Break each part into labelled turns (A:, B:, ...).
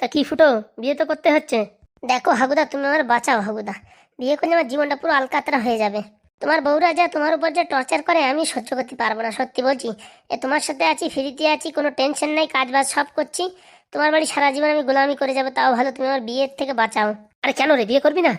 A: তা কি ফুটো, বিয়ে তো করতে হচ্ছে? দেখো হাগুদা, তুমি আমার বাঁচাও হাগুদা। বিয়ে করলে আমার জীবনটা পুরো আলকাতরা হয়ে যাবে। তোমার বউরা যা তোমার উপর যে টর্চার করে, আমি সহ্য করতে পারব না, সত্যি বলছি। এ, তোমার সাথে আছি, ফ্রিতে আছি, কোনো টেনশন নাই কাজ বাজ সব করছি। তোমার বাড়ি সারা জীবন আমি গোলামি করে যাব, তাও ভালো তুমি আমার বিয়ের থেকে বাঁচাও। আরে কেন রে, বিয়ে করবি না?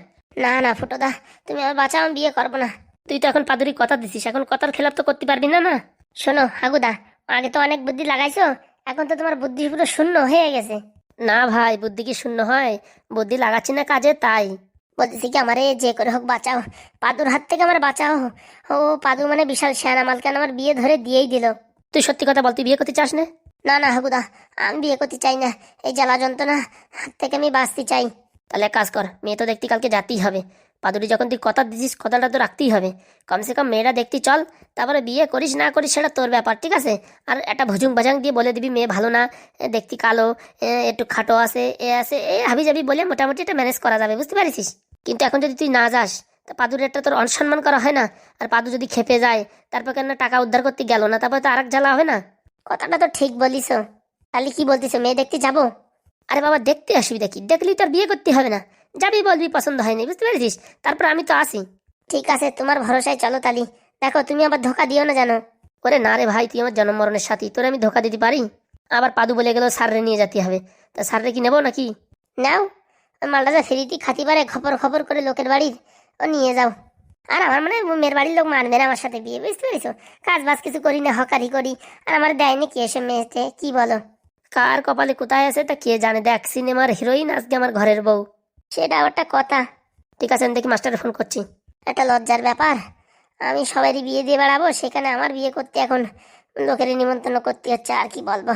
A: না না ফুটোদা তুমি আমার বাঁচাও, আমি বিয়ে করব না। তুই তো এখন পাদুরি কথা দিছিস, এখন কথার খেলাপ তো করতে পারবি না না? শোনো হাগুদা, আগে তো অনেক বুদ্ধি লাগাইছো, এখন তো তোমার বুদ্ধি পুরো শূন্য হয়ে গেছে। না ভাই, বুদ্ধি কি শূন্য হয়? বুদ্ধি লাগাচ্ছি না কাজে, তাই। বলতেছি কি, আমারে যে করে হোক বাঁচাও। পাদুর হাত থেকে আমার বাঁচাও। ও পাদু মানে বিশাল শ্যান আমালকে আমার বিয়ে ধরে দিয়েই দিল। তুই সত্যি কথা বল, তুই বিয়ে করতে চাস না? না না, হাগুদা, আমি বিয়ে করতে চাই না। এই জ্বালা যন্ত্রণা হাত থেকে আমি বাঁচতে চাই। তাহলে কাজ কর, মেয়ে তো দেখতে কালকে যাতেই হবে। পাদুরি যখন তুই কথা দিছিস, কথাটা তো রাখতেই হবে। কমসে কম মেয়েরা দেখতে, চল, তারপরে বিয়ে করিস, না করিস, সেটা তোর ব্যাপার, ঠিক আছে? আর একটা ভুজুং বাজাং দিয়ে বলে দিবি, মেয়ে ভালো না দেখতে কালো একটু খাটো আছে, এ আছে, এ হাবি যাবি বলে মোটামুটি এটা ম্যানেজ করা যাবে, বুঝতে পারিস কিন্তু এখন যদি তুই না যাস, তা পাদুর একটা তোর অসম্মান করা হয় না? আর পাদু যদি খেপে যায়, তারপর কেন টাকা উদ্ধার করতে গেল না, তারপর তো আরেক জ্বালা হবে না? কথাটা তো ঠিক বলিস। তাহলে কি বলতিস, মেয়ে দেখতে যাব? আরে বাবা, দেখতে অসুবিধা কি? দেখলি তোর বিয়ে করতে হবে না। যাবি বলবি পছন্দ হয়নি বুঝতে পেরেছিস? তারপর আমি তো আসি। ঠিক আছে তোমার ভরসায় চলো তালি। দেখো তুমি আবার ধোকা দিও না জানো। ওরে না রে ভাই তুই আমার জন্ম মরণের সাথী তোরে আমি ধোকা দিতে পারি? আবার পাদু বলে গেল সাররে নিয়ে যেতে হবে। তা সাররে কি নেব নাকি? নাও মালটা যা ফ্রিতে খাতি পারে খপর খপর করে লোকের বাড়ির ও নিয়ে যাও। আর আমার মানে মেয়ের বাড়ির লোক মানবে না আমার সাথে বিয়ে বুঝতে পেরেছ? কাজ বাজ কিছু করি না হকারি করি। আর আমার দেয়নি কি এসে মেয়েতে কি বলো? কার কপালে কোথায় আছে তা কে জানে? দেখ সিনেমার হিরোইন আজকে আমার ঘরের বউ। সেটা একটা কথা। ঠিক আছে আমি দেখি মাস্টারে ফোন করছি। একটা লজ্জার ব্যাপার। আমি সবারই বিয়ে দিয়ে বেড়াবো সেখানে আমার বিয়ে করতে এখন লোকের নিমন্ত্রণ করতে হচ্ছে আর কি বলব?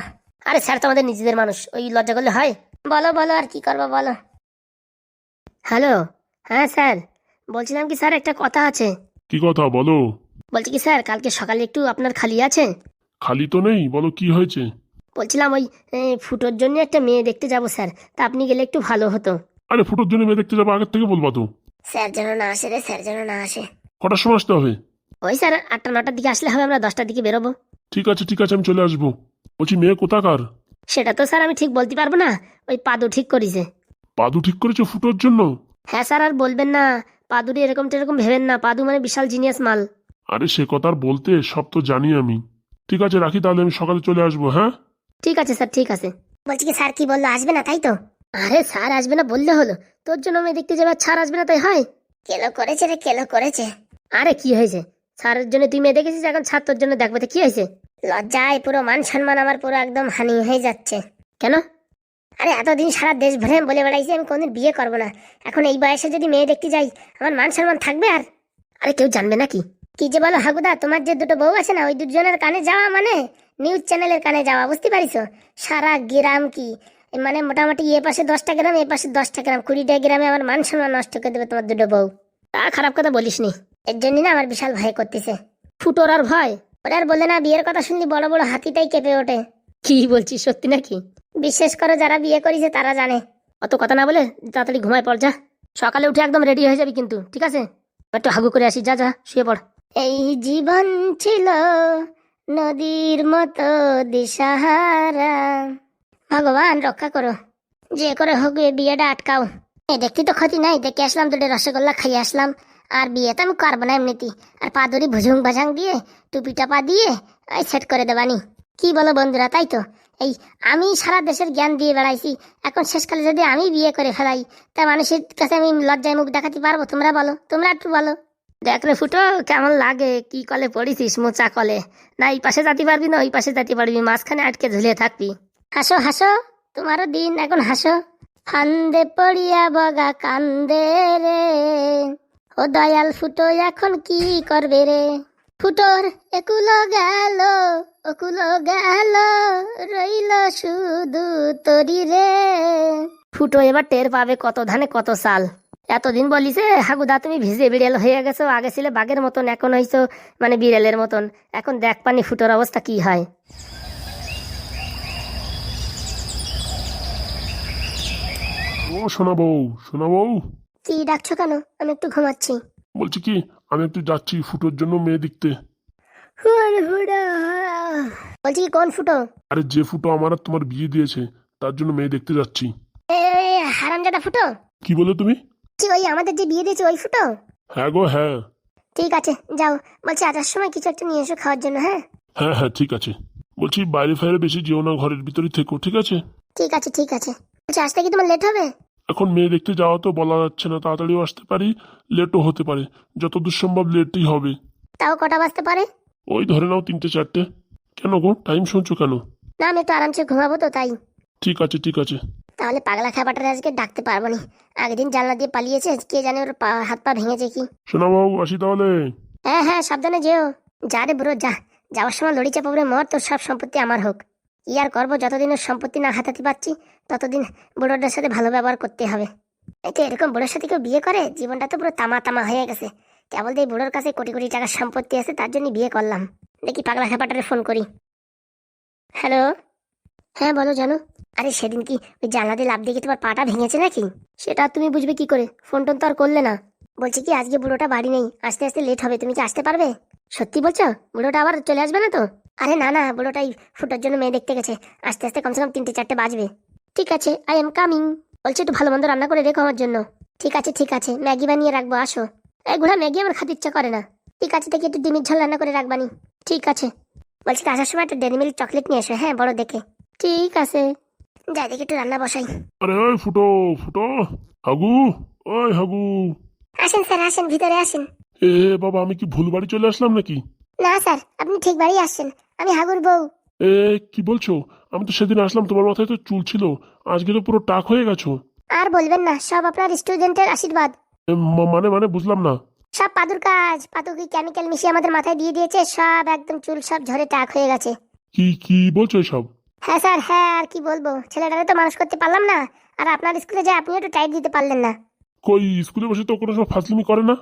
A: আরে স্যার তো আমাদের নিজেদের মানুষ ওই লজ্জা করলে হয়? বলো বলো আর কি করব বলো? হ্যালো হ্যাঁ স্যার বলছিলাম কি স্যার একটা কথা আছে।
B: কি কথা বলো।
A: বলছি কি স্যার কালকে সকালে একটু আপনার খালি আছে?
B: খালি তো নেই বলো কি হয়েছে?
A: বলছিলাম ওই এ, ফুটোর জন্য একটা মেয়ে দেখতে যাব স্যার তা আপনি গেলে একটু ভালো হতো।
B: আরে ফুটোর জন্য মেয়ে দেখতে যাব আগের থেকে বলবা তো।
A: স্যার যেন না আসে রে স্যার যেন না আসে।
B: কটার সময় আসতে হবে?
A: ওই স্যার আটটা নটার দিকে আসলে হবে আমরা দশটার দিকে বেরোবো।
B: ঠিক আছে ঠিক আছে আমি চলে আসব। বলছি মেয়ে কোথাকার?
A: সেটা তো স্যার আমি ঠিক বলতে পারব না ওই পাদু ঠিক করেছে।
B: পাদু ঠিক করেছে ফুটোর জন্য?
A: হ্যাঁ স্যার আর বলবেন না পাদুরি এরকম টেরকম ভেবেন না পাদু মানে বিশাল জিনিয়াস মাল।
B: আরে সে কথা আর বলতে সব তো জানি আমি। ঠিক আছে রাখি তাহলে আমি সকালে চলে আসব হ্যাঁ?
A: ঠিক আছে স্যার ঠিক আছে। বলছি কি স্যার কি বলল আসবে না তাই তো? আরে স্যার আসবে না বললে হলো। তোর জন্য আমি দেখতে যাবে স্যার আসবে না তাই হয়? কেলো করেছে রে কেলো করেছে। আরে কি হয়েছে? স্যারের জন্য তুই মেয়ে দেখেছিস এখন স্যার তোর জন্য দেখবে তো কি হয়েছে? লজ্জায় পুরো মান সম্মান আমার পুরো একদম হানি হয়ে যাচ্ছে। কেন? আরে এতদিন সারা দেশ ভরে আমি বলে বেড়াইছি আমি কোনদিন বিয়ে করব না। এখন এই বয়সে যদি মেয়ে দেখতে যাই আমার মান সম্মান থাকবে আর? আরে কেউ জানবে নাকি? কি যে বলো হাগুদা তোমার যে দুটো বউ আছে না ওই দুজনের কানে যাওয়া মানে? নিউজ চ্যানেলের কানে যাওয়া বুঝতে পারিস? সারা গ্রাম কি? মানে মোটামুটি এ পাশে দশটা গ্রাম, এ পাশে দশটা গ্রাম। কুড়িটা গ্রামে আমার মান সম্মান নষ্ট করে দেবে তোমার দুটো বউ। তা খারাপ কথা বলিসনি। এর জন্য না আমার বিশাল ভয় করতেছে। ফুটোর আর ভয়? ওরা আর বলে না, বিয়ের কথা শুনলি, বড় বড় হাতিটাই কেঁপে ওঠে। কি বলছিস, সত্যি নাকি? বিশেষ করে, যারা বিয়ে করেছে তারা জানে। অত কথা না বলে তাড়াতাড়ি ঘুমায় পড়, যা। সকালে উঠে একদম রেডি হয়ে যাবি কিন্তু, ঠিক আছে? একটু হাগু করে আসি, যা যা, শুয়ে পড়। এই জীবন ছিল নদীর মতো দিশাহারা। ভগবান, রক্ষা করো। যে করে হোক বিয়েটা আটকাও। দেখতে তো ক্ষতি নাই, দেখে আসলাম দুটো রসগোল্লা, খাইয়ে আসলাম। আর বিয়ে তো আমি করব না এমনিতেই আর পাদরি ভুজুং ভাজাং দিয়ে টুপি টাপা দিয়ে, এই সেট করে দেবানি। কি বলো বন্ধুরা, তাই তো? এই আমি সারা দেশের জ্ঞান দিয়ে বেড়াইছি। এখন শেষকালে যদি আমি বিয়ে করে ফেলাই, তা মানুষের কাছে আমি লজ্জায় মুখ দেখাতে পারব, তোমরা বলো, তোমরা একটু বলো। দেখ রে ফুটো, কেমন লাগে? কি কলে পড়িছিস মোচা কলে? না, এই পাশে যাতে পারবি না, ওই পাশে যেতে পারবি, মাঝখানে আটকে ঝুলে থাকবি। হাসো হাসো, তোমারও দিন এখন হাসো। ফান্দে পড়িয়া বগা কান্দে রে। ও দয়াল ফুটো, এখন কি করবে রে? ফুটোর একুলো গেল ওকুলো গেল, রইল শুধু তরি রে। ফুটো, এবার টের পাবে কত ধানে কত সাল। এতদিন বলিছে হাগুদা, তুমি ভিজে বিড়াল হয়ে গেছো, আগে ছিলে বাঘের মতন, এখন হইছো মানে বিড়ালের মতন। এখন দেখ পানি ফুটোর অবস্থা কি হয়।
B: ও শোনা বউ শোনা বউ
A: কি ডাকছো কেন? আমি একটু ঘুমাচ্ছি।
B: বলছি কি আমি একটু যাচ্ছি ফুটোর জন্য মেয়ে দেখতে।
A: বলছি কোন ফুটো?
B: আরে যে ফুটো আমার আর তোমার বিয়ে দিয়েছে তার জন্য মেয়ে দেখতে যাচ্ছি।
A: হারামজাদা ফুটো?
B: কি বলে তুমি?
A: কি ওই আমাদের যে বিয়ে দিয়েছে ওই ফুটো?
B: হ্যাঁ গো হ্যাঁ।
A: ঠিক আছে যাও। বলছি আসার সময় কিছু একটা নিয়ে এসো খাওয়ার জন্য হ্যাঁ?
B: হ্যাঁ হ্যাঁ ঠিক আছে। বলছি বাইরে ফাইরে বেশি যেও না ঘরের ভিতরে থেকো ঠিক আছে?
A: ঠিক আছে ঠিক আছে। বলছি আসতে কি তোমার লেট হবে?
B: এখন মেয়ে দেখতে যাওয়া তো বলা যাচ্ছে না তাড়াতাড়িও আসতে পারি লেটও হতে পারে যতদূর সম্ভব লেটই হবে।
A: তাও কটা বাজতে পারে?
B: ওই ধরে নাও তিনটে চারটে। কেন গো টাইম শুনছো কেন?
A: না আমি তো আরামসে ঘুমাবো তো তাই।
B: ঠিক আছে ঠিক আছে।
A: তাহলে পাগলা খাবারটা আজকে ডাকতে পারব না। আগের দিন জানলা দিয়ে পালিয়েছে কে জানে ওর পা হাত পা ভেঙেছে কি।
B: সোনাবাবু আসি তাহলে?
A: হ্যাঁ হ্যাঁ সাবধানে যেও। যা রে ব্রো যা। যাওয়ার সময় লড়ি চাপাবরে মর তোর সব সম্পত্তি আমার হোক। আর করব যতদিন সম্পত্তি না হাতাতে পারছি, ততদিন বুড়োটার সাথে ভালো ব্যবহার করতে হবে। এই তো এরকম বুড়োর সাথে কেউ বিয়ে করে, জীবনটা তো পুরো তামা তামা হয়ে গেছে। কেবল এই বুড়োর কাছে কোটি কোটি টাকার সম্পত্তি আছে, তার জন্য বিয়ে করলাম। দেখি পাগলা খেপাটারে ফোন করি। হ্যালো? হ্যাঁ বলো জানো। আরে সেদিন কি ওই জানলা দিয়ে লাভ দেখে তোমার পাটা ভেঙেছে নাকি? সেটা তুমি বুঝবে কি করে? ফোন টোন তো আর করলে না। বলছি কি, আজকে বুড়োটা বাড়ি নেই, আস্তে আস্তে লেট হবে, তুমি কি আসতে পারবে? সত্যি বলছো? বুড়োটা আবার চলে আসবে না তো? আরে না না বুড়োটাই ফুটোর জন্য মেয়ে দেখতে গেছে। আস্তে আস্তে কমসে কম তিনটে চারটে বাজবে। ঠিক আছে আই এম কামিং বলছে একটু ভালো মন্দ রান্না করে রেখো আমার জন্য। ঠিক আছে ঠিক আছে ম্যাগি বানিয়ে রাখব আসো। এই ঘোড়া ম্যাগি আমার খাতে ইচ্ছা করে না। ঠিক আছে দেখি একটু ডিমের ঝোল রান্না করে রাখবানি ঠিক আছে। বলছি আসার সময় একটা ডেরি মিল্ক চকলেট নিয়ে এসো হ্যাঁ বড় দেখে। ঠিক আছে। যাই দেখি একটু রান্না বসাই।
B: আরে ওই ফুটো ফুটো। হাগু ওই হাগু।
A: আসেন স্যার আসেন ভিতরে আসেন।
B: এ বাবা আমি কি ভুল বাড়ি চলে আসলাম নাকি?
A: না স্যার আপনি ঠিক বাড়ি আসছেন। আমি হাগুর বউ।
B: এ কি বলছো? আমি তো সেদিন আসলাম তোমার মাথায় তো চুল ছিল। আজকে তো পুরো টাক হয়ে গেছো।
A: আর বলবেন না সব আপনার স্টুডেন্টের আশীর্বাদ।
B: এ, মা- মানে মানে বুঝলাম না।
A: সব পাদুর কাজ পাদু কি কেমিক্যাল মিশিয়ে আমাদের মাথায় দিয়ে দিয়েছে? সব একদম চুল সব ঝরে টাক হয়ে গেছে।
B: কি কি বলছো এসব?
A: হ্যাঁ স্যার হ্যাঁ আর কি বলব? ছেলেটারে তো মানুষ করতে পারলাম না। আর আপনার স্কুলে যায় আপনি একটু টাইট দিতে পারলেন না।
B: কই স্কুলে বসে তো কোনো সময় ফাজলিমি করে না?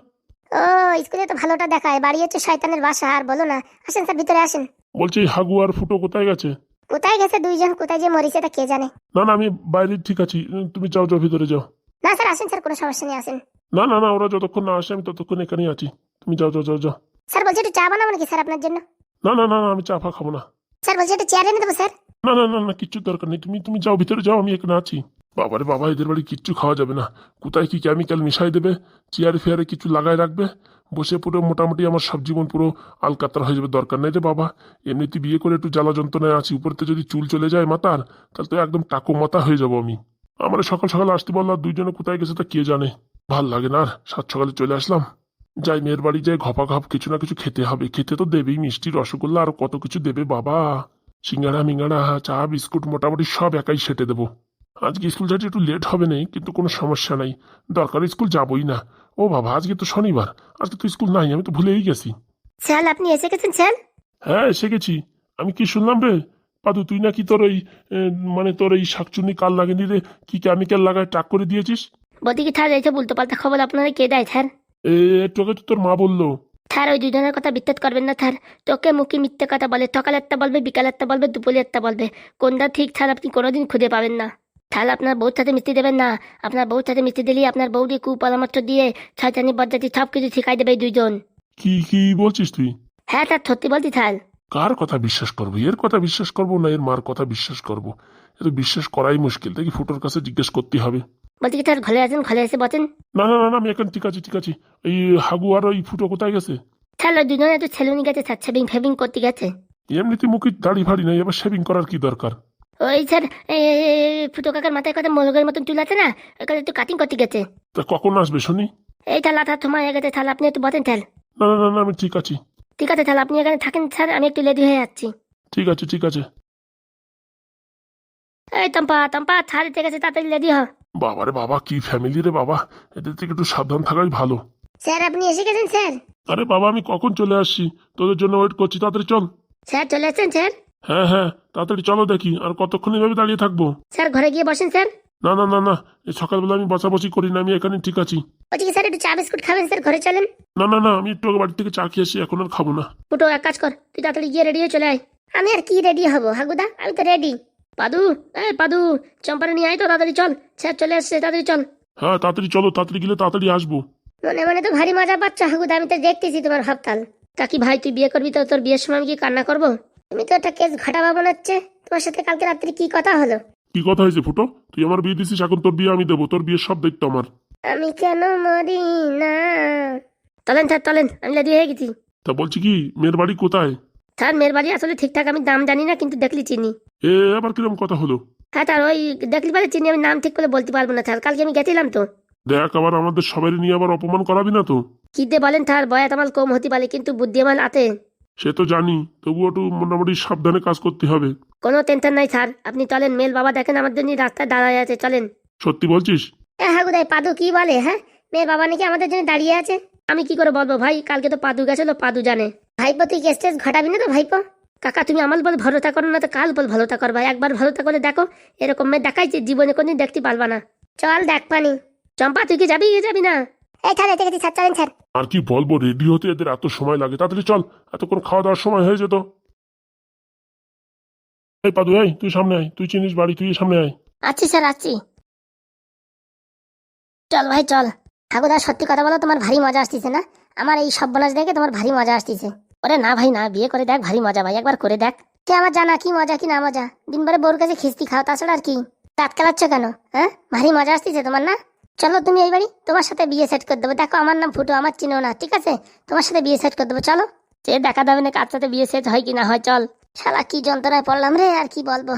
A: ও স্কুলে তো ভালোটা দেখায়। বাড়ি হচ্ছে শয়তানের বাসা আর বলো না। আসেন স্যার ভিতরে আসেন।
B: বলছি এই হাগু আর ফুটো কোথায় গেছে?
A: কোথায় গেছে দুইজন কোথায় যে মরিছে তা কে জানে?
B: না না আমি বাইরে ঠিক আছি। তুমি যাও যাও ভিতরে যাও।
A: না স্যার আসেন স্যার কোনো সমস্যা নেই আসেন।
B: না না না ওরা যতক্ষণ না আসে আমি ততক্ষণ এখানেই আছি। তুমি যাও যাও যাও যাও।
A: স্যার বলছি একটু চা বানাবো নাকি স্যার আপনার জন্য?
B: না না না আমি চা ফা খাব না।
A: স্যার বলছি একটু চেয়ার এনে দেবো স্যার।
B: না না না না কিচ্ছু দরকার নেই। তুমি তুমি যাও ভিতরে যাও আমি এখানে আছি। বাবারে বাবা এদের বাড়ি কিচ্ছু খাওয়া যাবে না। কোথায় কি কেমিক্যাল মিশাই দেবে? চেয়ারে ফেয়ারে কিছু লাগাই রাখবে? বসে পুরো মোটামুটি আমার সব জীবন পুরো আলকাতরা হয়ে যাবে, দরকার নেই রে বাবা। এমনিতে বিয়ে করে একটু জ্বালা যন্ত্রণায় আছি উপরতে যদি চুল চলে যায় মাতার, তাহলে তো একদম টাকো মাথা হয়ে যাব আমি। আমার সকাল সকাল আসতে বলল, আর দুইজনে কোথায় গেছে তা কে জানে? ভালো লাগে না আর, সাত সকালে চলে আসলাম। যাই মেয়ের বাড়ি যাই ঘপা ঘপ কিছু না কিছু খেতে হবে, খেতে তো দেবেই, মিষ্টি, রসগোল্লা, আর কত কিছু দেবে বাবা। সিঙ্গাড়া, মিঙ্গাড়া, চা, বিস্কুট, মোটামুটি সব একাই সেটে দেবো। আজকে স্কুল যাতে একটু লেট হবে নেই, কিন্তু কোনো সমস্যা নাই। দরকার স্কুল যাবই না। ও বাবা আজকে তো শনিবার। আজকে তো স্কুল নাই আমি তো ভুলেই গেছি।
A: স্যার আপনি এসে গেছেন স্যার?
B: হ্যাঁ এসে গেছি। আমি কি শুনলাম রে? পাদু তুই নাকি তোর ওই মানে তোর এই শাকচুনি কাল লাগেনি রে? কি কেমিক্যাল লাগায় টাক করে দিয়েছিস?
A: বলতে কি স্যার এইসব উল্টো পাল্টা খবর আপনারা কে দেয় স্যার?
B: এ আগে তো তোর মা বলল।
A: স্যার ওই দুজনের কথা বিত্তেত করবেন না স্যার। তোকে মুখে মিথ্যে কথা বলে সকালে একটা বলবে বিকালে একটা বলবে দুপুরে একটা বলবে। কোনটা ঠিক স্যার আপনি কোনোদিন খুঁজে পাবেন না। তাহলে আপনার বউর সাথে মিষ্টি দেবেন না। আপনার বউর সাথে মিষ্টি দিলেই আপনার বউকে কুপরামর্শ দিয়ে ছয়চানি বজ্জাতি সব কিছু শিখাই দেবে দুইজন।
B: কি কি বলছিস তুই?
A: হ্যাঁ স্যার সত্যি বলছি স্যার।
B: কার কথা বিশ্বাস করব? এর কথা বিশ্বাস করব না এর মার কথা বিশ্বাস করব? এ তো বিশ্বাস করাই মুশকিল দেখি ফুটোর কাছে জিজ্ঞেস করতে হবে।
A: বলছি কি স্যার ঘরে আছেন ঘরে এসে বসেন।
B: না না না না, আমি এখন ঠিক আছে ঠিক আছে। এই হাগু আর ওই ফুটো কোথায় গেছে?
A: স্যার ওই দুজনে একটু ছেলুনি গেছে স্যার সেভিং ফেভিং করতে গেছে।
B: এমনিতে মুখে দাড়ি ফাড়ি নাই এবার শেভিং করার কি দরকার?
A: ওই স্যার ফুটো কাকার মাথায় কথা মোলগের মতন চুল আছে না? ওখানে একটু কাটিং করতে গেছে।
B: তা কখন আসবে শুনি?
A: এই তাহলে তার সময় হয়ে গেছে তাহলে আপনি একটু বসেন স্যার।
B: না না না না আমি ঠিক আছি।
A: ঠিক আছে তাহলে আপনি এখানে থাকেন স্যার আমি একটু রেডি হয়ে যাচ্ছি।
B: ঠিক আছে ঠিক আছে।
A: এই তম্পা তম্পা ছাড়ি ঠিক আছে তাড়াতাড়ি রেডি হ
B: বাবারে বাবা কি ফ্যামিলি রে বাবা। এদের থেকে একটু সাবধান থাকাই ভালো।
A: স্যার আপনি এসে গেছেন স্যার?
B: আরে বাবা আমি কখন চলে আসছি? তোদের জন্য ওয়েট করছি তাড়াতাড়ি চল।
A: স্যার চলে আসছেন স্যার?
B: হ্যাঁ হ্যাঁ তাড়াতাড়ি চলো দেখি আর কতক্ষণ এভাবে দাঁড়িয়ে থাকব?
A: স্যার ঘরে গিয়ে বসেন স্যার।
B: না না না না এই সকালবেলা আমি বসাবসি করি না আমি এখানে ঠিক আছি।
A: বলছি কি স্যার একটু চা বিস্কুট খাবেন স্যার ঘরে চলেন।
B: না না না আমি একটু আগে বাড়ি থেকে চা খেয়ে আসি এখন আর খাব না।
A: ফুটো এক কাজ কর তুই তাড়াতাড়ি গিয়ে রেডি হয়ে চলে আয়। আমি আর কি রেডি হব হাগুদা? আমি তো রেডি পাদু এই পাদু চম্পারে নিয়ে আয় তো তাড়াতাড়ি চল। স্যার চলে এসছে তাড়াতাড়ি চল।
B: হ্যাঁ তাড়াতাড়ি চলো তাড়াতাড়ি গেলে তাড়াতাড়ি আসব।
A: মনে মনে তো ভারী মজা পাচ্ছ হাগুদা আমি তো দেখতেছি তোমার ভাবতাল। তা কি ভাই তুই বিয়ে করবি তো তোর বিয়ের সময় আমি কি কান্না করব? তুমি তো একটা কেস ঘটাবা মনে হচ্ছে। তোমার সাথে কালকে রাত্রি কি কথা হলো?
B: কি কথা হয়েছে ফুটো? তুই আমার বিয়ে দিছিস এখন তোর বিয়ে আমি দেবো। তোর বিয়ের সব দায়িত্ব আমার।
A: আমি কেন মরি না? চলেন স্যার চলেন আমি রেডি হয়ে গেছি।
B: তা বলছি কি মেয়ের বাড়ি কোথায়?
A: স্যার মেয়ের বাড়ি আসলে ঠিকঠাক আমি দাম জানি না কিন্তু দেখলি চিনি।
B: এ আবার কিরম কথা হলো?
A: হ্যাঁ স্যার ওই দেখলি পারে চিনি আমি নাম ঠিক করে বলতে পারব না স্যার। কালকে আমি গেছিলাম তো।
B: দেখ আবার আমাদের সবাই নিয়ে আবার অপমান করাবি না তো।
A: কি দিয়ে বলেন স্যার বয়াত আমার কম হতে পারে কিন্তু বুদ্ধি আমার হাতে
B: সে তো জানি তবুও একটু মোটামুটি সাবধানে কাজ করতে হবে।
A: কোনো টেনশন নাই স্যার আপনি চলেন মেল বাবা দেখেন আমাদের নিয়ে রাস্তায় দাঁড়ায় আছে চলেন।
B: সত্যি বলছিস?
A: হ্যাঁ গুদাই পাদু কি বলে হ্যাঁ? মেয়ের বাবা নাকি আমাদের জন্য দাঁড়িয়ে আছে? আমি কি করে বলব ভাই কালকে তো পাদু গেছিল পাদু জানে। ভাইপো তুই কেস টেস ঘটাবি না তো ভাইপো? কাকা তুমি আমার বল ভরসা করো না তো কাল বল ভরসা করবা একবার ভরসা করে দেখো এরকম মেয়ে দেখাইছে জীবনে কোনদিন দেখতে পারবা না। চল দেখ পানি। চম্পা তুই কি যাবি কি যাবি না? এই ছাড় এতে গেছি ছাড় চলেন ছাড়।
B: আর কি বলব রেডি হতে এদের এত সময় লাগে। তাড়াতাড়ি চল এতক্ষণ খাওয়া দাওয়ার সময় হয়ে যেত। এই পাদু এই তুই সামনে আয় তুই চিনিস বাড়ি তুই সামনে আয়।
A: আচ্ছি স্যার আচ্ছি। চল ভাই চল। ঠাকুরদা সত্যি কথা বলো তোমার ভারী মজা আসতেছে না? আমার এই সব বনাস দেখে তোমার ভারী মজা আসতেছে। ওরে না ভাই না বিয়ে করে দেখ ভারী মজা ভাই একবার করে দেখ। কে আমার জানা কি মজা কি না মজা? দিনবারে বউর কাছে খিস্তি খাও তাছাড়া আর কি? দাঁত কালাচ্ছ কেন হ্যাঁ? ভারী মজা আসতেছে তোমার না? চলো তুমি এই বাড়ি, তোমার সাথে বিয়ে সেট করে দেবো। দেখো, আমার নাম ফুটো, আমার চিনো না, ঠিক আছে? তোমার সাথে বিয়ে সেট করে দেবো, চলো। সে দেখা যাবে না কার সাথে বিয়ে সেট হয় কি না হয়, চল। শালা, কি যন্ত্রণায় পড়লাম রে, আর কি বলব?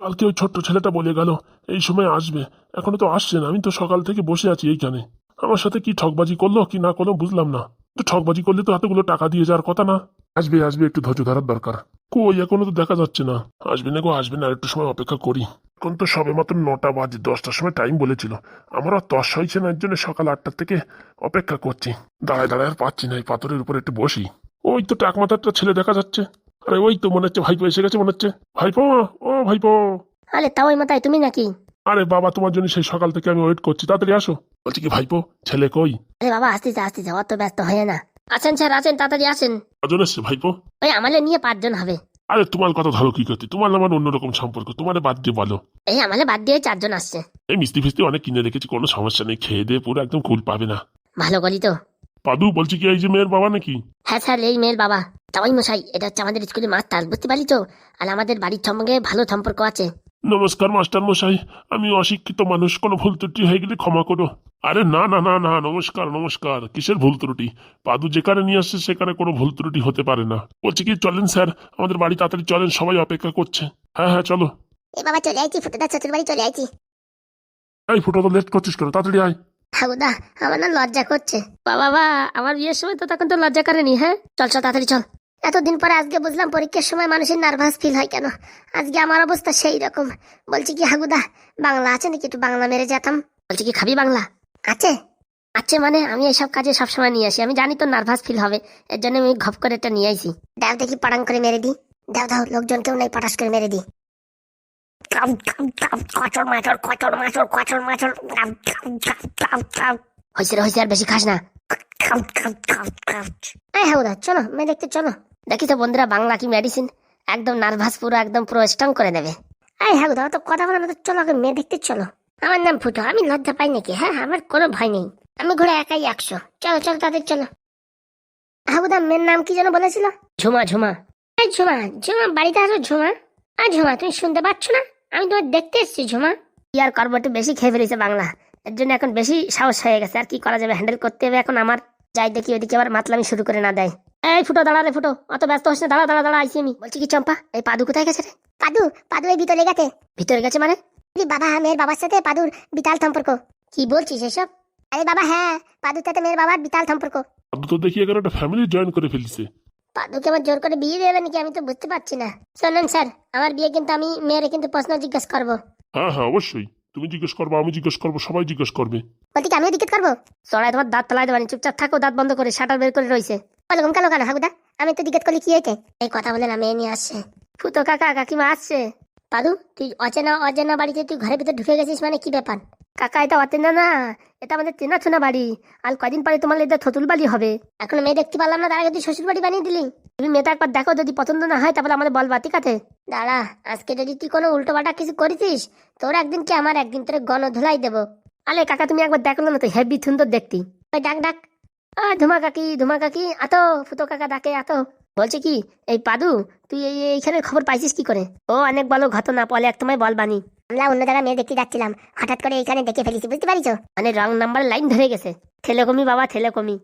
B: কালকে ওই ছোট্ট ছেলেটা বলে গেল, এই সময় আসবে। এখনও তো আসছে না, আমি তো সকাল থেকে বসে আছি এইখানে। আমার সাথে কি ঠকবাজি করল, কি না করল বুঝলাম না। ঠকবাজি করলে তো এতগুলো টাকা দিয়ে যাওয়ার কথা না। আসবে আসবে, একটু ধৈর্য ধরার দরকার। কই এখনও তো দেখা যাচ্ছে না। আসবে না গো আসবে না একটু সময় অপেক্ষা করি। এখন তো সবে মাত্র নটা বাজে দশটার সময় টাইম বলেছিল। আমার আর তস হয়েছে না এর জন্য সকাল আটটার থেকে অপেক্ষা করছি। দাঁড়ায় দাঁড়ায় আর পাচ্ছি না এই পাথরের উপর একটু বসি। ওই তো টাকমাথারটা ছেলে দেখা যাচ্ছে। আরে ওই তো মনে হচ্ছে ভাইপো এসে গেছে মনে হচ্ছে। ভাইপো ও ভাইপো।
A: আরে তাও ওই মাথায় তুমি নাকি?
B: আরে বাবা তোমার জন্য সেই সকাল থেকে আমি ওয়েট করছি। তাড়াতাড়ি আসো। বলছি কি ভাইপো ছেলে কই?
A: আরে বাবা আসতেছে আসতেছে অত ব্যস্ত হয়ে না। আছেন স্যার আছেন তাড়াতাড়ি আসেন।
B: কজন এসছে ভাইপো?
A: ওই আমালে নিয়ে পাঁচজন হবে।
B: আরে তোমার কথা ধরো কি করতে তোমার আমার অন্যরকম সম্পর্ক তোমার বাদ দিয়ে বলো।
A: এই আমালে বাদ দিয়ে চারজন আসছে।
B: এই মিষ্টি ফিস্তি অনেক কিনে রেখেছি কোনো সমস্যা নেই খেয়ে দিয়ে পুরো একদম কুল পাবে না।
A: ভালো করি তো।
B: পাদু বলছি কি এই যে মেয়ের বাবা নাকি?
A: হ্যাঁ স্যার এই মেয়ের বাবা। তাই মশাই এটা হচ্ছে আমাদের স্কুলে মাস্টার বুঝতে পারি তো? আর আমাদের বাড়ির সঙ্গে ভালো সম্পর্ক আছে।
B: নমস্কার মাস্টার মশাই আমি অশিক্ষিত মানুষ কোনো ভুল ত্রুটি হয়ে গেলে ক্ষমা করো। আরে না না না না নমস্কার নমস্কার। কিসের ভুল ত্রুটি? পাদু যেখানে নিয়ে আসছে সেখানে কোনো ভুল ত্রুটি হতে পারে না। বলছি কি চলেন স্যার আমাদের বাড়ি তাড়াতাড়ি চলেন সবাই অপেক্ষা করছে। হ্যাঁ হ্যাঁ চলো।
A: এই বাবা চলে আইছি ফুটেদা শ্বশুর বাড়ি চলে আইছি।
B: এই ফুটো তো লেট করছিস কেন? তাড়াতাড়ি আয়।
A: হাগুদা আমার না লজ্জা করছে। বাবা বা আমার বিয়ের সময় তো তখন তো লজ্জা করেনি হ্যাঁ? চল চল তাড়াতাড়ি চল। এতদিন পরে আজকে বুঝলাম পরীক্ষার সময় মানুষের নার্ভাস ফিল হয় কেন? আজকে আমার অবস্থা সেই রকম। বলছি কি হাগুদা বাংলা আছে নাকি? একটু বাংলা মেরে যেতাম। বলছি কি খাবি বাংলা? আছে আছে মানে আমি এইসব কাজে সবসময় নিয়ে আসি। আমি জানি তো নার্ভাস ফিল হবে। এর জন্য আমি ঘপ করে এটা নিয়ে আসি। দাও দেখি পাড়াং করে মেরে দিই দাও দাও লোকজন কেউ নাই পটাশ করে মেরে দিই কচর মাচর কচর মাচর কচর মাচর হয়েছে হয়েছে আর বেশি খাস না। এই হাউদা চলো মেয়ে দেখতে চলো। দেখি তো বন্ধুরা বাংলা কি মেডিসিন একদম নার্ভাস পুরো একদম পুরো স্ট্রং করে দেবে। এই হাউদা তো কথা বলে না তো চলো আগে মেয়ে দেখতে চলো। আমার নাম ফুটো আমি লজ্জা পাই নাকি? হ্যাঁ আমার কোনো ভয় নেই। আমি ঘুরে একাই একশো। চলো চলো তাদের চলো। হাবুদা মেয়ের নাম কি যেন বলেছিল? ঝুমা ঝুমা। এই ঝুমা ঝুমা বাড়িতে আসো ঝুমা। আর ঝুমা তুমি শুনতে পাচ্ছ না? আমি তোমার দেখতে এসেছি ঝুমা। কি আর করব একটু বেশি খেয়ে ফেলেছে বাংলা। এর জন্য এখন বেশি সাহস হয়ে গেছে। আর কি করা যাবে? হ্যান্ডেল করতে হবে এখন আমার। যাই দেখি ওইদিকে আবার মাতলামি শুরু করে না দেয়। এই ফুটো দাঁড়া রে ফুটো অত ব্যস্ত হচ্ছে না দাঁড়া দাঁড়া দাঁড়া আইসি আমি। বলছি কি চম্পা এই পাদু কোথায় গেছে রে? পাদু পাদু এই ভিতরে গেছে। ভিতরে গেছে মানে? বাবা মেয়ের বাবার সাথে পাদুর বিতাল সম্পর্ক। কি বলছিস এসব? আরে বাবা হ্যাঁ পাদুর সাথে মেয়ের বাবার বিতাল সম্পর্ক।
B: পাদু তো দেখি এখানে একটা ফ্যামিলি জয়েন করে ফেলিছে।
A: পাদুকে আমার জোর করে বিয়ে দেবে নাকি আমি তো বুঝতে পারছি না। শোনেন স্যার আমার বিয়ে কিন্তু আমি মেয়েরে কিন্তু প্রশ্ন জিজ্ঞেস করব।
B: হ্যাঁ হ্যাঁ অবশ্যই। তুমি জিজ্ঞেস করব আমি জিজ্ঞেস করব সবাই জিজ্ঞেস করবে।
A: বলতে কি আমিও টিকিট করব? সরাই তোমার দাঁত তলায় দেবানি চুপচাপ থাকো দাঁত বন্ধ করে শাটার বের করে রয়েছে। ওরকম কেন কেন হাগুদা? আমি তো টিকিট করলে কি হয়েছে? এই কথা বলে না মেয়ে নিয়ে আসছে। ফুতো কাকা কাকিমা আসছে। পাদু, তুই অচেনা অচেনা বাড়িতে তুই ঘরের ভিতরে ঢুকে গেছিস মানে কি ব্যাপার? কাকা, এটা অচেনা না, এটা আমাদের চেনা চুনা বাড়ি। আর কদিন পরে তোমার এটা থতুল বাড়ি হবে। এখন মেয়ে দেখতে পারলাম না, তার আগে তুই শ্বশুর বাড়ি বানিয়ে দিলি। তুমি মেয়েটা একবার দেখো, যদি পছন্দ না হয় তারপরে আমাদের বলবা, ঠিক আছে? দাঁড়া, আজকে যদি তুই কোনো উল্টো পাল্টা কিছু করেছিস, তোর একদিন কি আমার একদিন তোর গণ ধুলাই দেবো। আলে কাকা, তুমি একবার দেখল না তো, হেভি সুন্দর দেখতি। ডাক ডাক। ধুমা কাকি ধুমা কাকি, আতো, ফুটো কাকা ডাকে, আতো। বলছে কি এই পাদু তুই এই এইখানে খবর পাইছিস কি করে? ও অনেক বলো ঘটনা পলে এক তোমায় বলবানি আমরা অন্য জায়গায় মেয়ে দেখতে যাচ্ছিলাম হঠাৎ করে এখানে দেখে ফেলেছি বুঝতে পারিছো? মানে রং নাম্বার লাইন ধরে গেছে ছেলেকমি বাবা ছেলেকমি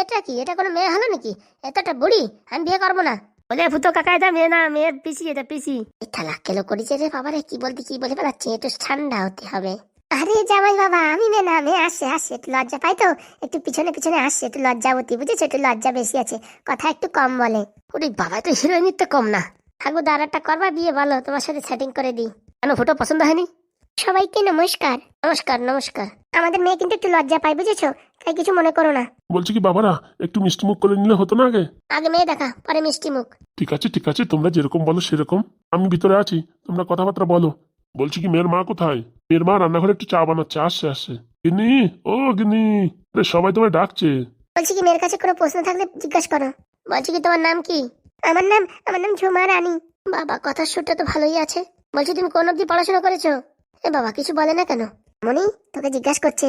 A: এটা কি এটা কোনো মেয়ে হলো নাকি? এতটা বুড়ি আমি বিয়ে করব না। বলে ফুতো কাকা এটা মেয়ে না মেয়ের পিসি এটা পিসি। ঠালা কেলো করেছে রে বাবা রে কি বলতে কি বলে বেড়াচ্ছে একটু ঠান্ডা হতে হবে। আরে জামাই বাবা আমি মেয়ে না মেয়ে আসছে আসছে। একটু লজ্জা পাই তো? একটু পিছনে পিছনে আসছে একটু লজ্জাবতী বুঝেছ? একটু লজ্জা বেশি আছে। কথা একটু কম বলে। ওরে বাবা তো হিরোইনির তো কম না। থাকব দাঁড়াটা করবা বিয়ে বলো। তোমার সাথে সেটিং করে দিই। কেন ফটো পছন্দ হয়নি? সবাইকে নমস্কার। নমস্কার নমস্কার। আমাদের মেয়ে কিন্তু একটু লজ্জা পায় বুঝেছ? তাই কিছু মনে করো না।
B: বলছি কি বাবারা একটু মিষ্টি মুখ করে নিলে হতো না আগে?
A: আগে মেয়ে দেখা পরে মিষ্টি মুখ।
B: ঠিক আছে ঠিক আছে তোমরা যেরকম বলো সেরকম। আমি ভিতরে আছি তোমরা কথাবার্তা বলো। বলছি কি মেয়ের মা কোথায়? মেয়ের মা রান্নাঘরে একটু চা বানাচ্ছে, আসছে আসছে। গিনি ও গিনি আরে সবাই তোমায় ডাকছে।
A: বলছি কি, মেয়ের কাছে কোনো প্রশ্ন থাকলে জিজ্ঞাসা করো। বলছি কি, তোমার নাম কি? আমার নাম আমার নাম ঝুমা রানী। বাবা, কথার সুরটা তো ভালোই আছে। বলছি, তুমি কোন অবধি পড়াশোনা করেছ? এ বাবা, কিছু বলে না কেন? মনি তোকে জিজ্ঞাসা করছে,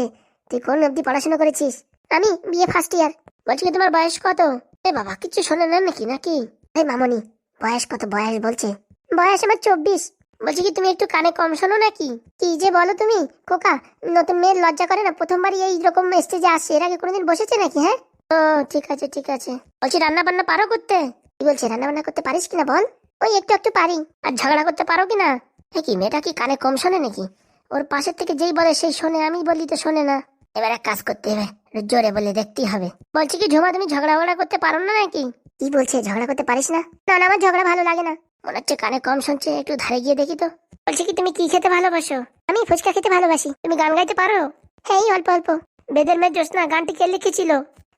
A: তুই কোন অবধি পড়াশোনা করেছিস? আমি বিয়ে ফার্স্ট ইয়ার বলছি কি, তোমার বয়স কত? এ বাবা, কিছু শোনে না নাকি নাকি? এই মামনি, বয়স কত, বয়স বলছে। বয়স আমার চব্বিশ। বলছি কি, তুমি একটু কানে কম শোনো নাকি? কি যে বলো তুমি? খোকা, নতুন মেয়ের লজ্জা করে না? প্রথমবারই এই রকম স্টেজে আসছে। এর আগে কোনোদিন বসেছে নাকি হ্যাঁ? ও, ঠিক আছে ঠিক আছে। বলছি রান্না বান্না পারো করতে? কি বলছে রান্না বান্না করতে পারিস কিনা বল? ওই, একটু একটু পারি। আর ঝগড়া করতে পারো কিনা? হ্যাঁ কি, মেয়েটা কি কানে কম শোনে নাকি? ওর পাশের থেকে যেই বলে, সেই শোনে, আমি বলি তো শোনে না। এবার এক কাজ করতে হবে, জোরে বলে দেখতেই হবে। বলছি কি, ঝুমা, তুমি ঝগড়া করতে পারো না নাকি? কি বলছে, ঝগড়া করতে পারিস না না, আমার ঝগড়া ভালো লাগে না। মনে হচ্ছে কানে কম শুনছে, একটু ধারে গিয়ে দেখি তো। বলছি কি, তুমি কি খেতে ভালোবাসো? আমি ফুচকা খেতে ভালোবাসি। তুমি গান গাইতে পারো? হ্যাঁ অল্প অল্প। বেদের মেয়ে জ্যোৎস্না গানটি কে লিখেছিল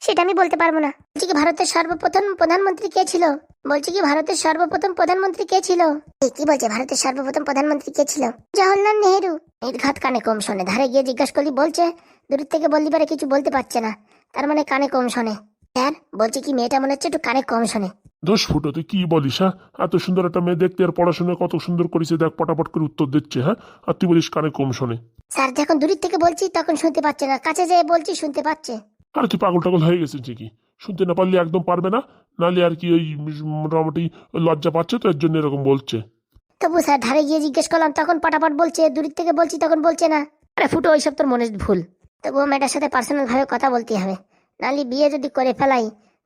A: সেটা আমি বলতে পারব না। বলছি কি, ভারতের সর্বপ্রথম প্রধানমন্ত্রী কে ছিল? বলছি কি, ভারতের সর্বপ্রথম প্রধানমন্ত্রী কে ছিল? কি বলছে, ভারতের সর্বপ্রথম প্রধানমন্ত্রী কে ছিল? জওহরলাল নেহেরু। নির্ঘাত কানে কম শোনে, ধারে গিয়ে জিজ্ঞাসা করলি, বলছে দূর থেকে বললি পারে কিছু বলতে পারছে না। তার মানে কানে কম শোনে। স্যার, বলছি কি, মেয়েটা মনে হচ্ছে একটু কানে কম শোনে।
B: দোষ ফুটো তুই কি বলিস হ্যাঁ? এত সুন্দর একটা মেয়ে দেখতে আর পড়াশোনা কত সুন্দর করেছে দেখ পটাপট করে উত্তর দিচ্ছে হ্যাঁ? আর তুই বলিস কানে কম শোনে।
A: স্যার যখন দূরের থেকে বলছি তখন শুনতে পাচ্ছে না। কাছে যেয়ে বলছি শুনতে পাচ্ছে।
B: আরে তুই পাগল টাগল হয়ে গেছিস কি শুনতে না পারলে একদম পারবে না নাহলে আর কি ওই মোটামুটি লজ্জা পাচ্ছে তো এর জন্য এরকম বলছে।
A: তবু স্যার ধারে গিয়ে জিজ্ঞেস করলাম তখন পটাপট বলছে দূরের থেকে বলছি তখন বলছে না। আরে ফুটো ওইসব তোর মনে ভুল। তবুও মেয়েটার সাথে পার্সোনাল ভাবে কথা বলতে হবে। নাহলে বিয়ে যদি করে ফেলাই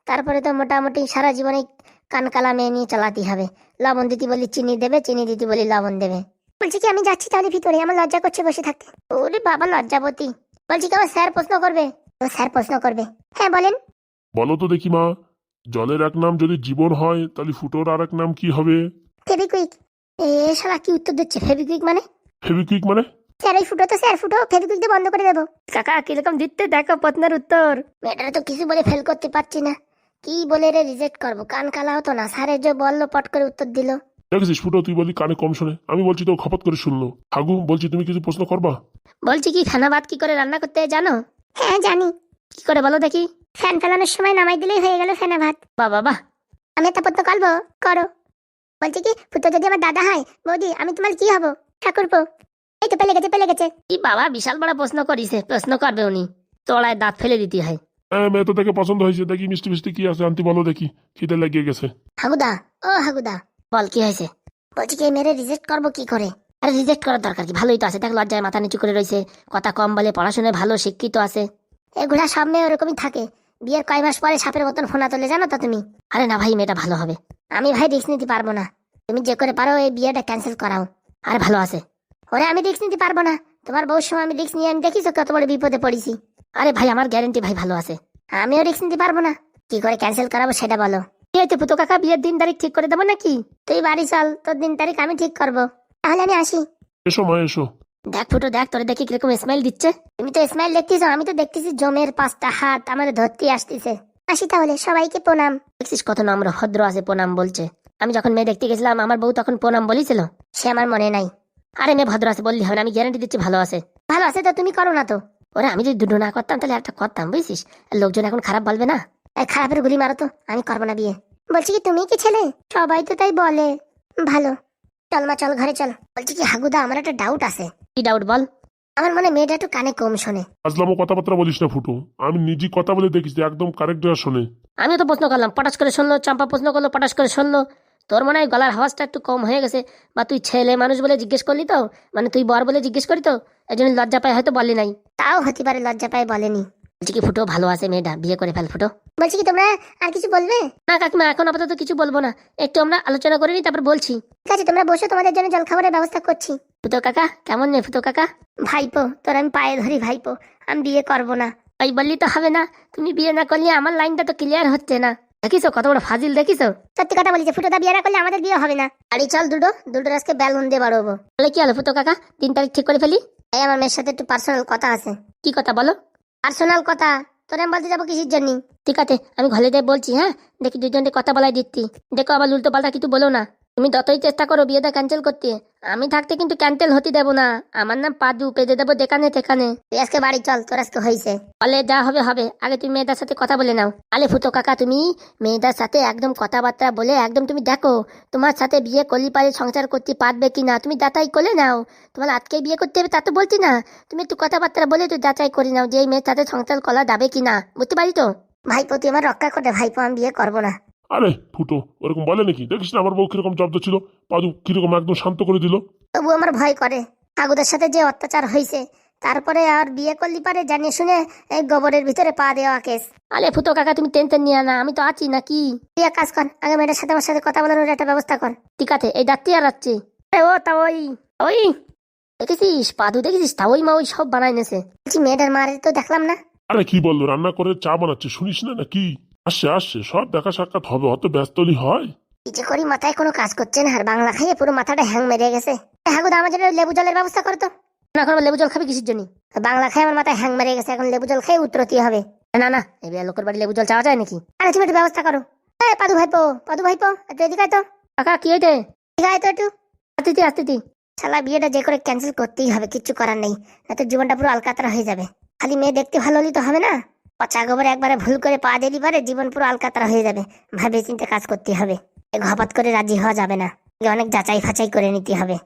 A: তারপরে তো মোটামুটি সারা জীবনে কান কালা মেয়ে নিয়ে চালাতে হবে। লবণ দিতে বলি চিনি দেবে চিনি দিতে বলি লবণ দেবে। বলছি কি আমি যাচ্ছি তাহলে ভিতরে আমার লজ্জা করছে বসে থাকতে। ওরে বাবা লজ্জাবতী। বলছি কি আমার স্যার প্রশ্ন করবে? ও স্যার প্রশ্ন করবে। হ্যাঁ বলেন।
B: বলো তো দেখি মা জলের এক নাম যদি জীবন হয় তাহলে ফুটোর আর এক নাম কি হবে?
A: ফেবিকুইক এ শালা কি উত্তর দিচ্ছে ফেবিকুইক মানে?
B: ফেবিকুইক মানে?
A: স্যার এই ফুটো তো স্যার ফুটো ফেবিকুইক দিয়ে বন্ধ করে দেবো। কাকা কীরকম দিতে দেখো প্রশ্নের উত্তর। মেয়েটারা তো কিছু বলে ফেল করতে পারছি না। কি বলে রে রিজেক্ট করব? কান কালা হতো না। স্যারে যে বলল পট করে উত্তর দিল।
B: দেখেছিস ফুটো তুই বলি কানে কম শোনে। আমি বলছি তো খপত করে শুনলো। হাগু বলছি তুমি কিছু প্রশ্ন করবা?
A: বলছি কি খানা ভাত কি করে রান্না করতে হয় জানো? হ্যাঁ জানি। কি করে বলো দেখি? ফ্যান ফেলানোর সময় নামাই দিলেই হয়ে গেল ফ্যানে ভাত। বাবা বাহ আমি একটা প্রশ্ন করব? করো। বলছি কি ফুটো যদি আমার দাদা হয় বৌদি আমি তোমার কি হব? ঠাকুরপো এই তো পেলে গেছে পেলে গেছে। কি বাবা বিশাল বড় প্রশ্ন করিছে প্রশ্ন করবে উনি। তোলায় দাঁত ফেলে দিতে হয়।
B: হ্যাঁ মেয়ে তো দেখে পছন্দ হয়েছে। দেখি মিষ্টি মিষ্টি কি আছে। বলো দেখি, খিদে গেছে।
A: হাগুদা, ও হাগুদা, বল কি হয়েছে? বলছি কি মেরে রিজেক্ট কি করে? আরে রিজেক্ট করার দরকার কি? ভালোই তো আছে, দেখ লজ্জায় মাথা নিচু করে রয়েছে। কথা কম বলে, পড়াশোনায় ভালো, শিক্ষিত আছে। এগুলা ওরকমই থাকে। বিয়ের কয় মাস পরে সাপের মতন ফোনা তোলে, জানো তো তুমি? আরে না ভাই, মেয়েটা ভালো হবে। আমি ভাই রিস্ক নিতে পারব না। তুমি যে করে পারো, এই বিয়েটা ক্যান্সেল করাও। আরে ভালো আছে। ওরে, আমি রিস্ক নিতে পারব না। তোমার বউর সময় আমি রিস্ক নিয়ে, আমি দেখিছো কত বড় বিপদে পড়েছি। আরে ভাই আমার গ্যারেন্টি ভাই ভালো আছে। আমিও রিস্ক নিতে পারব না। কি করে ক্যান্সেল করাবো সেটা বলো। কি হয়েছে পুতো কাকা বিয়ের দিন তারিখ ঠিক করে দেবো নাকি? তুই বাড়ি চল তোর দিন তারিখ আমি ঠিক করব। তাহলে আমি আসি।
B: এসো মা এসো।
A: দেখ ফুটো দেখ তোরে দেখি কীরকম স্মাইল দিচ্ছে। তুমি তো স্মাইল দেখতেছো আমি তো দেখতেছি জমের পাঁচটা হাত আমার ধরতে আসতেছে। আসি তাহলে সবাইকে প্রণাম। দেখছিস কত নম্র ভদ্র আছে প্রণাম বলছে। আমি যখন মেয়ে দেখতে গেছিলাম আমার বউ তখন প্রণাম বলেছিল। সে আমার মনে নাই। আরে মেয়ে ভদ্র আছে বললি হবে আমি গ্যারান্টি দিচ্ছি ভালো আছে। ভালো আছে তো তুমি করো না তো। ওরে আমি যদি দুটো না করতাম তাহলে একটা করতাম বুঝছিস? লোকজন এখন খারাপ বলবে না? এই খারাপের গুলি মারো তো আমি করব না বিয়ে। বলছি কি তুমি কি ছেলে? সবাই তো তাই বলে। ভালো। চল মা চল ঘরে চল। বলছি কি হাগুদা আমার একটা ডাউট আছে। কি ডাউট বল? আমার মনে মেয়েটা একটু কানে কম শোনে।
B: আজলামও কথাবার্তা বলিস না ফুটো। আমি নিজে কথা বলে দেখিস একদম কারেক্ট শোনে।
A: আমি তো প্রশ্ন করলাম পটাশ করে শুনলো চাম্পা প্রশ্ন করল পটাশ করে শুনলো। তোর মনে হয় গলার আওয়াজটা একটু কম হয়ে গেছে? বা তুই ছেলে মানুষ বলে জিজ্ঞেস করলি তো? মানে তুই বর বলে জিজ্ঞেস করি তো? এই জন্য লজ্জা পায় হয়তো বললি নাই। তাও হতে পারে লজ্জা পায় বলেনি। বলছি কি ফুটো ভালো আছে মেয়েটা বিয়ে করে ফেল ফুটো। বলছি কি তোমরা আর কিছু বলবে? না কাকিমা এখন আপাতত কিছু বলব না। একটু আমরা আলোচনা করে নিই তারপর বলছি। ঠিক আছে তোমরা বসে তোমাদের জন্য জলখাবারের ব্যবস্থা করছি। ফুটো কাকা কেমন নেই ফুটো কাকা? ভাইপো তোর আমি পায়ে ধরি ভাইপো। আমি বিয়ে করব না। ওই বললি তো হবে না তুমি বিয়ে না করলে আমার লাইনটা তো ক্লিয়ার হচ্ছে না। দেখিছো? কত বড় ফাজিল দেখিছো? সত্যি কথা বলিছে ফুটোটা বিয়ে না করলে আমাদের বিয়ে হবে না। আরে চল দুটো দুটো আজকে বেলুন দিয়ে বাড়াবো। তাহলে কি হলো ফুটো কাকা? তিন তারিখ ঠিক করে ফেলি? এই আমার মেয়ের সাথে একটু পার্সোনাল কথা আছে। কি কথা বলো? পার্সোনাল কথা? তোরে আমি বলতে যাব কিসের জন্য? ঠিক আছে আমি ঘরে যাই বলছি হ্যাঁ? দেখি দুজনকে কথা বলাই দিচ্ছি। দেখো আবার উল্টো পাল্টা কিছু বলো না। তুমি যতই চেষ্টা করো বিয়েটা ক্যান্সেল করতে আমি থাকতে কিন্তু ক্যান্সেল হতে দেবো না। আমার নাম পাদু পেজে দেবো দেখানে তেখানে তুই আজকে বাড়ি চল তোর আজকে হয়েছে। বলে যা হবে হবে। আগে তুমি মেয়েটার সাথে কথা বলে নাও। আলে ফুটো কাকা তুমি মেয়েটার সাথে একদম কথাবার্তা বলে একদম তুমি দেখো তোমার সাথে বিয়ে করলি পারে সংসার করতে পারবে কি না তুমি যাচাই করে নাও। তোমার আজকে বিয়ে করতে হবে তা তো বলছি না। তুমি একটু কথাবার্তা বলে একটু যাচাই করে নাও যে এই মেয়ের সাথে সংসার করা যাবে কি না বুঝতে পারি তো? ভাইপো তুই আমার রক্ষা করে ভাইপো আমি বিয়ে করব না।
B: আরে ফুটো ওরকম বলে নাকি দেখিস না আমার বউ কীরকম জব্দ ছিল? পাদু কীরকম একদম শান্ত করে দিল।
A: তবু আমার ভয় করে। ঠাকুরের সাথে যে অত্যাচার হয়েছে তারপরে আর বিয়ে করলি পারে জানিয়ে শুনে এই গোবরের ভিতরে পা দেওয়া কেস। আলে ফুটো কাকা তুমি টেনশন নিয়ে না আমি তো আছি নাকি? তুই এক কাজ কর আগে মেয়েটার সাথে আমার সাথে কথা বলানোর একটা ব্যবস্থা কর। ঠিক আছে এই যাচ্ছি আর যাচ্ছি আরে ও তা ওই। ওই দেখেছিস? পাদু দেখেছিস? তা ওই মা ওই সব বানাই নেছে। মেয়েটার মারে তো দেখলাম না।
B: আরে কি বলল রান্না করে চা বানাচ্ছে শুনিস না নাকি? আসছে আসছে সব দেখা সাক্ষাৎ হবে অত ব্যস্তলি হয়।
A: কি যে করি মাথায় কোনো কাজ করছে না আর বাংলা খাইয়ে পুরো মাথাটা হ্যাং মেরে গেছে। হ্যাঁ গো আমার জন্য লেবু জলের ব্যবস্থা করতো না এখন লেবু জল খাবি কিসের জন্য? বাংলা খাই আমার মাথায় হ্যাং মেরে গেছে এখন লেবু জল খেয়ে উত্তরতি হবে। না না এই লোকের বাড়ি লেবু জল চাওয়া যায় নাকি? আরে তুমি একটু ব্যবস্থা করো। এই পাদু ভাইপো পাদু ভাইপো একটু এদিকে তো। কাকা কি হইতে এদিকে তো একটু। আসতেছি আসতেছি শালা বিয়েটা যে করে ক্যান্সেল করতেই হবে কিচ্ছু করার নেই। না তো জীবনটা পুরো আলকাতরা হয়ে যাবে। খালি মেয়ে দেখতে ভালো হলেই তো হবে না? পচা গোবর একবারে ভুল করে পা দিলি পারে জীবন পুরো আলকাতরা হয়ে যাবে। ভাবে চিন্তে কাজ করতে হবে। এ ঘপাত করে রাজি হওয়া যাবে না। অনেক যাচাই ফাচাই করে নিতে হবে।